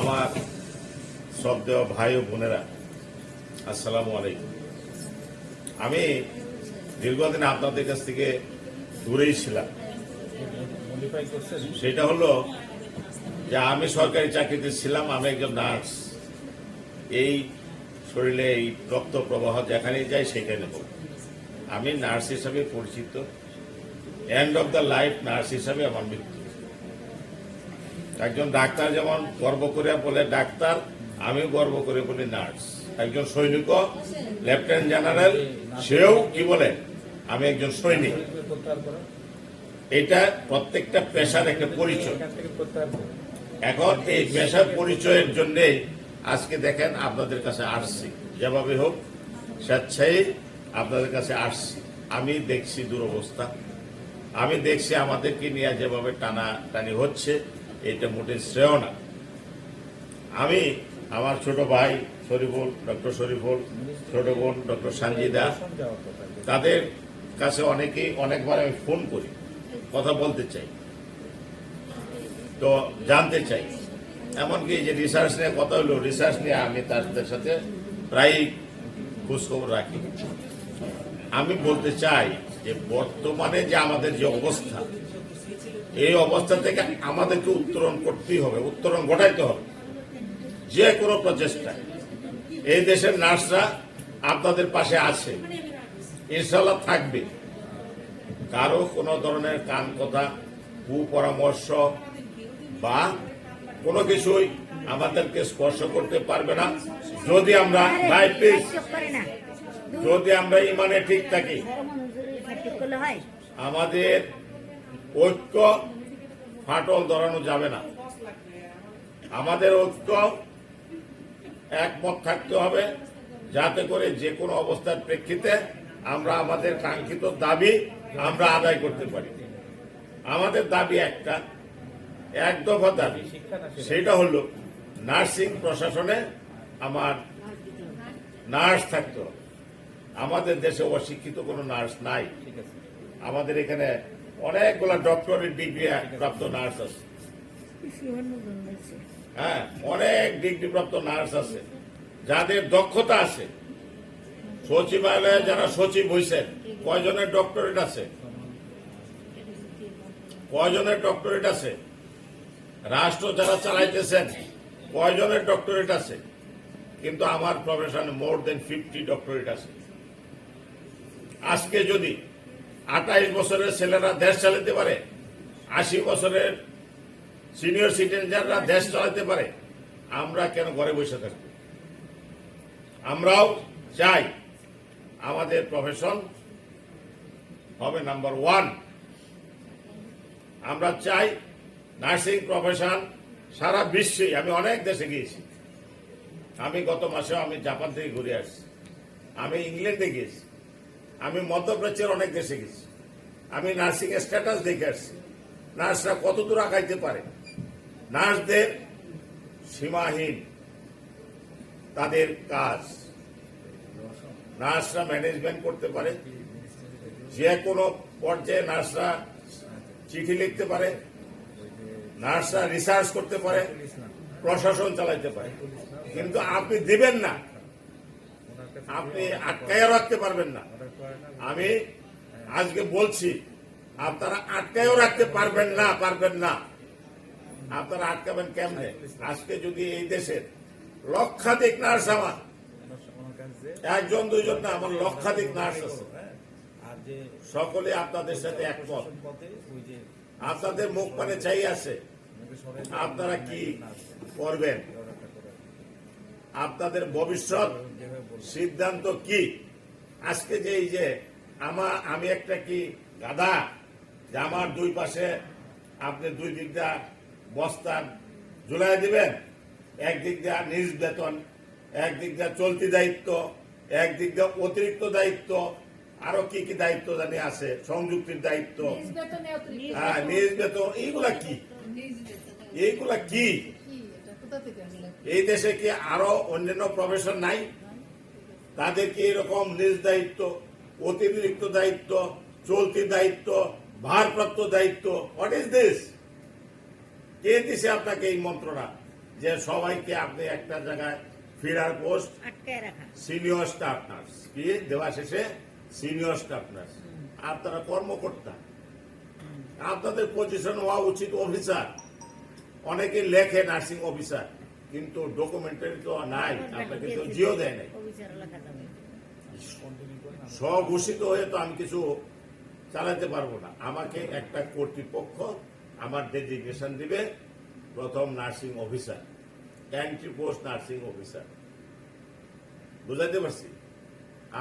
আমার সব দেওয়া ভাই ও বোনেরা, আসসালামু আলাইকুম। আমি দীর্ঘদিন আপনাদের কাছ থেকে দূরেই ছিলাম। সেটা হলো যে আমি সরকারি চাকরিতে ছিলাম, আমি একজন নার্স। এই শরীরে এই রক্ত প্রবাহ যেখানেই যাই সেখানে হোক আমি নার্স হিসাবে পরিচিত। End of the life nurse হিসাবে আমার মৃত্যু। একজন ডাক্তার যেমন গর্ব করে বলে, ডাক্তার, আমি গর্ব করে বলি নার্স। একজন সৈনিক লেফটেন্যান্ট জেনারেল, সেও কি বলে, আমি একজন সৈনিক। এটা প্রত্যেকটা পেশার একটা পরিচয়। এখন এই পেশার পরিচয়ের জন্য আজকে দেখেন আপনাদের কাছে আসছি। যেভাবে হোক, স্বেচ্ছায় আপনাদের কাছে আসছি। আমি দেখছি দুরবস্থা। আমি দেখছি আমাদেরকে নিয়ে যেভাবে টানা টানি হচ্ছে। এটা মোটে শ্রেয় না। আমি আমার ছোট ভাই শরীফুল, ডক্টর শরীফুল, ছোট বোন ডক্টর সঞ্জিদা তাদের কাছে অনেকেই অনেকবার আমি ফোন করি, কথা বলতে চাই, তো জানতে চাই। এমনকি যে রিসার্চ নিয়ে কথা হলো রিসার্চ নিয়ে আমি তাদের সাথে প্রায়ই খোঁজখবর রাখি। আমি বলতে চাই যে বর্তমানে যে আমাদের যে অবস্থা এই অবস্থা থেকে আমাদেরকে উত্তরণ করতেই হবে, উত্তরণ ঘটাইতে হবে। যে কোনো প্রচেষ্টা এই দেশের নার্সরা আপনাদের পাশে আছে। ইনশাল্লাহ থাকবে। কারও কোনো ধরনের কান কথা কুপরামর্শ বা কোনো কিছুই আমাদেরকে স্পর্শ করতে পারবে না। যদি আমরা যদি আমরা ইমানে ঠিক থাকি, আমাদের ঐক্য ফাটল ধরানো যাবে না। আমাদের ঐক্য একমত থাকতে হবে, যাতে করে যে কোনো অবস্থার প্রেক্ষিতে আমরা আমাদের কাঙ্ক্ষিত দাবি আমরা আদায় করতে পারি। আমাদের দাবি একটা, এক দফা দাবি, সেটা হলো নার্সিং প্রশাসনে আমার নার্স থাকতে আমাদের দেশে অশিক্ষিত কোনো নার্স নাই। আমাদের এখানে অনেকগুলা ডক্টরেট ডিগ্রি প্রাপ্ত নার্স আছে। হ্যাঁ অনেক ডিগ্রি প্রাপ্ত নার্স আছে। যাদের দক্ষতা আছে। সচিবালয়ে যারা সচিব হয়েছেন কয়জনের ডক্টরেট আছে? কয়জনের ডক্টরেট আছে? রাষ্ট্র যারা চালাইতেছেন, কয়জনের ডক্টরেট আছে? কিন্তু আমার প্রফেশনে মোর দেন ফিফটি ডক্টরেট আছে। আজকে যদি আঠাইশ বছরের ছেলেরা দেশ চালাতে পারে, আশি বছরের সিনিয়র সিটিজেনরা দেশ চালাতে পারে, আমরা কেন ঘরে বসে থাকব? আমরাও চাই আমাদের প্রফেশন হবে নাম্বার ওয়ান আমরা চাই নার্সিং প্রফেশন সারা বিশ্বে, আমি অনেক দেশে গিয়েছি। আমি গত মাসে আমি জাপান থেকে ঘুরে আসছি। আমি ইংল্যান্ডে গিয়েছি। আমি মধ্যপ্রাচ্যের অনেক দেশে গেছি আমি নার্সিং স্ট্যাটাস দেখে আসছি। নার্সরা কত দূর আগাইতে পারে? নার্সদের সীমাহীন তাদের কাজ। নার্সরা ম্যানেজমেন্ট করতে পারে। যে কোনো পর্যায়ে নার্সরা চিঠি লিখতে পারে। নার্সরা রিসার্চ করতে পারে। প্রশাসন চালাইতে পারে। কিন্তু আপনি দিবেন না। আপনি আটকাইয়া রাখতে পারবেন না। আমি আজকে বলছি, আপনারা আটকায়ও রাখতে পারবেন না পারবেন না। আপনারা আটকাবেন কেমনে? আজকে যদি এই দেশের লক্ষাধিক নার্স আমার, একজন, দুইজন না, আমার লক্ষাধিক নার্স আছে। সকলে আপনাদের সাথে একমত। আপনাদের মুখ মানে চাই আছে। আপনারা কি করবেন? আপনাদের ভবিষ্যৎ সিদ্ধান্ত কি? আজকে যে এই যে আমার আমি একটা কি গাধা যে আমার দুই পাশে আপনি দুই দিক দিয়ে বস্তা ঝুলাই দিবেন একদিক দিয়ে নিজ বেতন একদিক দিয়ে চলতি দায়িত্ব একদিক দিয়ে অতিরিক্ত দায়িত্ব আরও কি কি দায়িত্ব জানি আছে সংযুক্তির দায়িত্ব। হ্যাঁ নিজ বেতন এইগুলা কি? এইগুলা কি? এই দেশে কি আরও অন্যান্য প্রফেশন নাই? তাদের কি এরকম নিজ দায়িত্ব? অতিরিক্ত দায়িত্ব চলতি দায়িত্ব ভারপ্রাপ্ত দায়িত্ব হোয়াট ইজ দিস কে দিছে আপনাকে এই মন্ত্রণা যে সবাইকে আপনি একটা জায়গায় ফিরার পোস্ট? Senior staff nurse. কি? দেওয়া শেষে সিনিয়র স্টাফ নার্স। আপনারা কর্মকর্তা। আপনাদের পজিশন হওয়া উচিত অফিসার। অনেকে লেখে নার্সিং অফিসার কিন্তু ডকুমেন্টারি তো নাই। আপনাকে তো জিও দেয় নাই অফিসার লেখা যাবে কন্টিনিউ করেন স্বঘোষিত হয়ে তো আমি কিছু চালাতে পারব না। আমাকে একটা কর্তৃপক্ষ আমার ডেজিগনেশন দিবে, প্রথম nursing officer entry post nursing officer বুঝাইতে পারছি?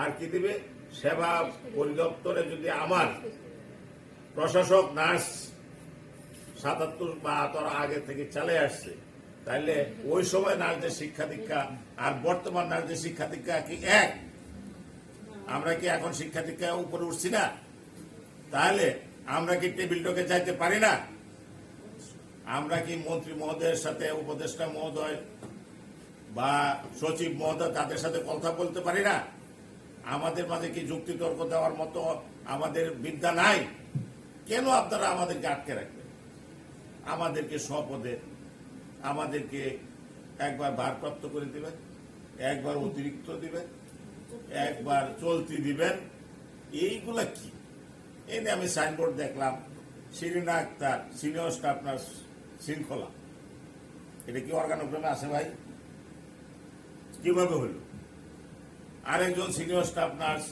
আর কি দিবে? সেবা পরিদপ্তরে যদি আমার প্রশাসক, নার্স সাতাত্তর বা তার আগে থেকে চালে আসছে তাহলে ওই সময় নার্সদের শিক্ষা দীক্ষা আর বর্তমান নার্সদের শিক্ষা দীক্ষা কি এক? আমরা কি এখন শিক্ষা দীক্ষা উপরে উঠছি না? তাহলে আমরা কি টেবিলটাকে যাইতে পারি না? আমরা কি মন্ত্রী মহোদয়ের সাথে, উপদেষ্টা মহোদয় বা সচিব মহোদয় তাদের সাথে কথা বলতে পারি না? আমাদের মাঝে কি যুক্তি তর্ক দেওয়ার মতো আমাদের বিদ্যা নাই? কেন আপনারা আমাদেরকে আটকে রাখবেন? আমাদেরকে স্বপদে আমাদেরকে একবার ভারপ্রাপ্ত করে দিবেন, একবার অতিরিক্ত দিবেন একবার চলতি দিবেন। এইগুলা কি? এই নিয়ে আমি সাইনবোর্ড দেখলাম, Shirina Akter senior staff nurse শৃঙ্খলা। এটা কি অর্গানোগ্রামে আছে ভাই? কীভাবে হলো? আরেকজন সিনিয়র স্টাফ নার্স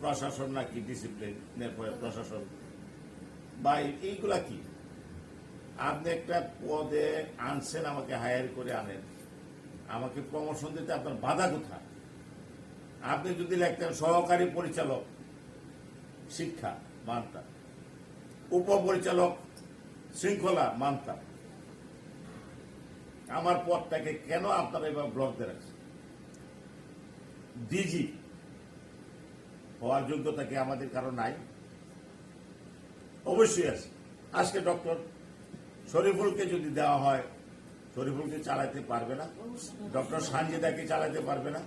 প্রশাসন নাকি ডিসিপ্লিনের পরে প্রশাসন? বা এইগুলা কি? আপনি একটা পদে আনছেন, আমাকে হায়ার করে আনেন। আমাকে প্রমোশন দিতে আপনার বাধা কোথায়? আপনি যদি লিখতেন সহকারী পরিচালক, শিক্ষা মানতাম উপপরিচালক, শৃঙ্খলা মানতাম আমার পদটাকে কেন আপনারা এবার ব্লক দিয়ে রাখছেন? ডিজি হওয়ার যোগ্যতা কি আমাদের কারও নাই? অবশ্যই আছে। আজকে ডক্টর শরীফুলকে যদি দেওয়া হয়, শরীফুলকে চালাতে পারবে না? ডক্টর সানজিদাকে চালাতে পারবে না?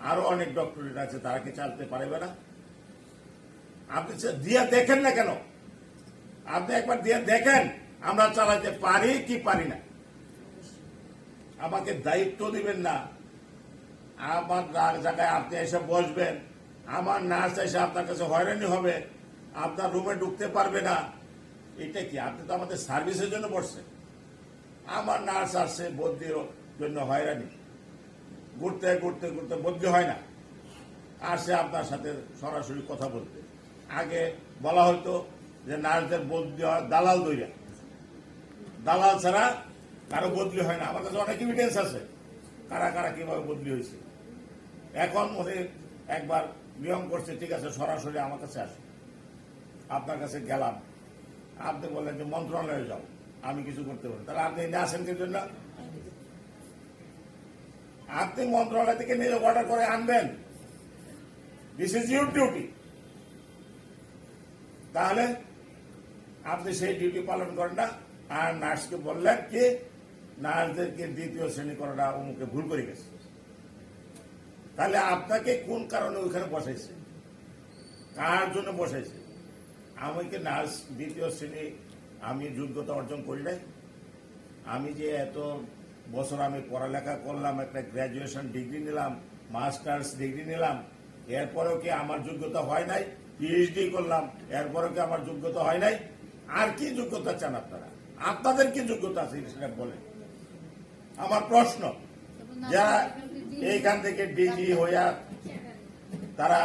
আরও অনেক ডক্টরেট আছে, তারা কি চালাতে পারবে না? আপনি দিয়ে দেখেন না কেন? আপনি একবার দিয়ে দেখেন, আমরা চালাতে পারি কি পারি না? আমাকে দায়িত্ব দিবেন না। আমার জায়গায় আপনি এসে বসবেন। আমার নার্স এসে আপনার কাছে হয়রানি হবে। আপনার রুমে ঢুকতে পারবে না। এটা কি? আপনি তো আমাদের সার্ভিসের জন্য বসছেন। আমার নার্স আসছে বদলির জন্য হয়রানি। ঘুরতে ঘুরতে ঘুরতে বদলি হয় না। আসে আপনার সাথে সরাসরি কথা বলতে আগে বলা হতো যে নার্সদের বদলি হয় দালাল দইরা। দালাল ছাড়া কারও বদলি হয় না। আমার কাছে অনেক এভিডেন্স আছে কারা কারা কীভাবে বদলি হয়েছে। এখন ওদের একবার নিয়ম করছে, ঠিক আছে, সরাসরি আমার কাছে আসে। আপনার কাছে গেলাম। আপনি বললেন যে মন্ত্রণালয়ে যাও। আমি কিছু করতে পারি তাহলে আপনি এনে আসেন কি জন্য? আপনি মন্ত্রণালয় থেকে নিজে অর্ডার করে আনবেন। দিস ইজ ইউর ডিউটি তাহলে আপনি সেই ডিউটি পালন করেন না। আর নার্সকে বললেন কি, নার্সদেরকে দ্বিতীয় শ্রেণি করাটা অমুকে ভুল করে গেছে। তাহলে আপনাকে কোন কারণে ওইখানে বসাইছে? কার জন্য বসাইছে? আমাকে নার্স দ্বিতীয় শ্রেণি, আমি যোগ্যতা অর্জন করি নাই? আমি যে এত বছর আমি পড়ালেখা করলাম, একটা গ্র্যাজুয়েশন ডিগ্রি নিলাম মাস্টার্স ডিগ্রি নিলাম, এরপরেও কি আমার যোগ্যতা হয় নাই? পিএইচডি করলাম, এরপরেও কি আমার যোগ্যতা হয় নাই? আর কি যোগ্যতা চান আপনারা? আপনাদের কি যোগ্যতা আছে সেটা বলেন? আমার প্রশ্ন, যারা এইখান থেকে ডিজি হইয়া তারা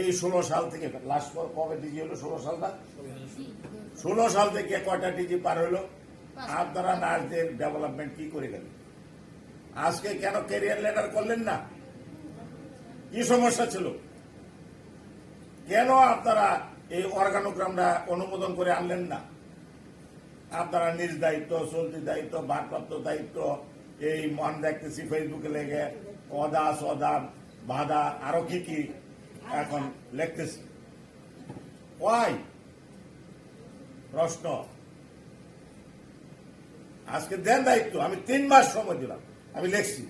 এই ষোলো সাল থেকে লাস্ট কবে ডিজি হলো? ষোলো সালটা? ষোলো সাল থেকে কয়টা ডিজি পার হলো আপনারা নার্সদের ডেভেলপমেন্ট কি করে গেলেন আজকে কেন ক্যারিয়ার লেটার করলেন না? কি সমস্যা ছিল? কেন আপনারা এই অর্গানোগ্রামটা অনুমোদন করে আনলেন না? আপনারা নিজ দায়িত্ব, চলতি দায়িত্ব, ভারপ্রাপ্ত দায়িত্ব, এই মন দেখতেছি ফেসবুকে লেগে, অদা, সদা বাধা আরও কি কি এখন লিখতেছি। ওয়াই প্রশ্ন। আজকে দেন দায়িত্ব, আমি তিন মাস সময় দিলাম, আমি লিখছি।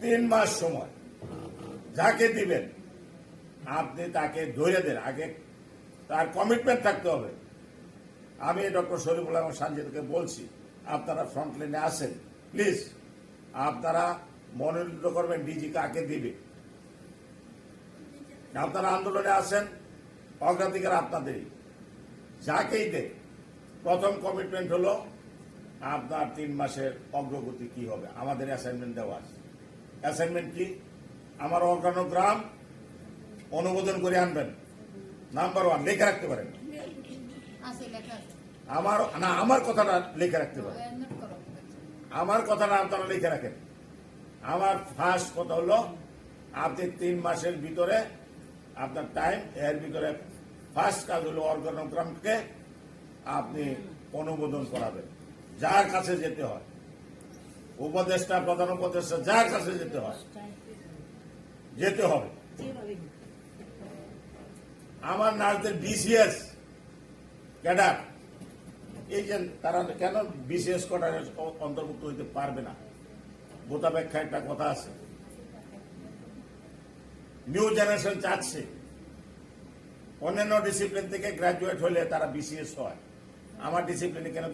তিন মাস সময়। যাকে দিবেন, আপনি তাকে ধরে দেন। আগে তার কমিটমেন্ট থাকতে হবে। আমি ডক্টর শরীফুল আহমদ সানজিদকে বলছি, আপনারা ফ্রন্ট লাইনে আসেন প্লিজ আপনারা মনোনীত করবেন ডিজি কাকে দিবে? আপনারা আন্দোলনে আসেন অগ্রাধিকার আপনাদেরই। যাকেই দেয় প্রথম কমিটমেন্ট হলো আপনার তিন মাসের অগ্রগতি কি হবে? আমাদের অ্যাসাইনমেন্ট দেওয়া আছে। অ্যাসাইনমেন্ট কি? আমার অর্গানোগ্রাম অনুমোদন করে আনবেন। নাম্বার ওয়ান লিখে রাখতে পারেন। আমার না আমার কথাটা লিখে রাখতে পারেন। আমার কথাটা আপনারা লিখে রাখেন। আমার ফার্স্ট কথা হলো আপনি তিন মাসের ভিতরে আপনার টাইম এর ভিতরে ফার্স্ট কাজ হলো অর্গানোগ্রামকে আপনি অনুমোদন করাবেন। যার কাছে যেতে হয়। উপদেষ্টা, প্রধান উপদেষ্টা, যার কাছে যেতে হয়, যেতে হবে। আমার নার্সদের বিসিএস ক্যাডার, এই যে তারা কেন বিসিএস কোটারে অন্তর্ভুক্ত হইতে পারবে না? বোতাপেক্ষা একটা কথা আছে। নিউ জেনারেশন চাচ্ছে। অন্যান্য ডিসিপ্লিন থেকে গ্রাজুয়েট হলে তারা বিসিএস হয়। আমার ডিসিপ্লিনে কেন